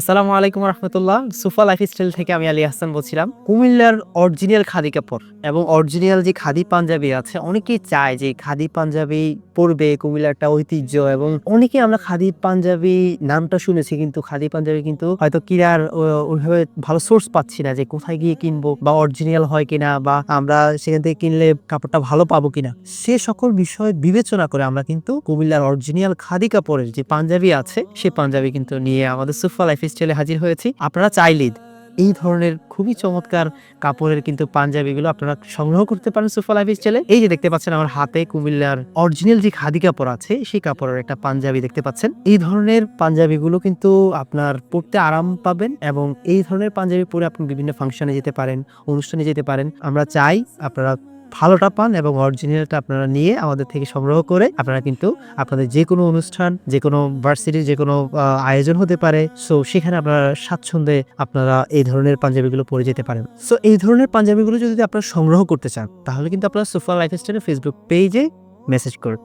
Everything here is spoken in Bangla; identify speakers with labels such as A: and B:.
A: আসসালামু আলাইকুম রহমতুল্লাহ। সুফা লাইফ স্টাইল থেকে আমি আলী হাসান বলছিলাম। কুমিল্লার অরিজিনাল খাদি কাপড় এবং অরিজিনাল যে খাদি পাঞ্জাবি আছে, অনেকেই চায় যে খাদি পাঞ্জাবি পরবে, কুমিল্লার একটা ঐতিহ্য এবং অনেকে আমরা খাদি পাঞ্জাবি নামটা শুনেছি, কিন্তু খাদি পাঞ্জাবি কিন্তু হয়তো কিনার ওইভাবে ভালো সোর্স পাচ্ছি না যে কোথায় গিয়ে কিনবো বা অরিজিনাল হয় কিনা বা আমরা সেখান থেকে কিনলে কাপড়টা ভালো পাবো কিনা। সে সকল বিষয় বিবেচনা করে আমরা কিন্তু কুমিল্লার অরিজিনাল খাদি কাপড়ের যে পাঞ্জাবি আছে, সে পাঞ্জাবি কিন্তু নিয়ে আমাদের সুফা লাইফ স্টাইলে হাজির হয়েছি। আপনারা চাইলেই এই ধরনের খুবই চমৎকার কাপড়ের কিন্তু পাঞ্জাবিগুলো আপনারা সংগ্রহ করতে পারেন সুফা লাইফ স্টাইলে এই যে দেখতে পাচ্ছেন আমার হাতে কুমিল্লার অরিজিনাল যে খাদি কাপড় আছে, সেই কাপড়ের একটা পাঞ্জাবি দেখতে পাচ্ছেন। এই ধরনের পাঞ্জাবিগুলো কিন্তু আপনার পরতে আরাম পাবেন এবং এই ধরনের পাঞ্জাবি পরে আপনি বিভিন্ন ফাংশনে যেতে পারেন, অনুষ্ঠানে যেতে পারেন। আমরা চাই আপনারা ভালোটা পান এবং অরিজিনালটা আপনারা নিয়ে আমাদের থেকে সংগ্রহ করে আপনারা কিন্তু আপনাদের যে কোনো অনুষ্ঠান যে কোনো ভার্সিটির যে কোনো আয়োজন হতে পারে। সো সেখানে আপনারা স্বাচ্ছন্দ্যে আপনারা এই ধরনের পাঞ্জাবিগুলো পরে যেতে পারেন। সো এই ধরনের পাঞ্জাবিগুলো যদি আপনারা সংগ্রহ করতে চান, তাহলে কিন্তু আপনারা সুফা লাইফ স্টাইলের ফেসবুক পেজে মেসেজ করুন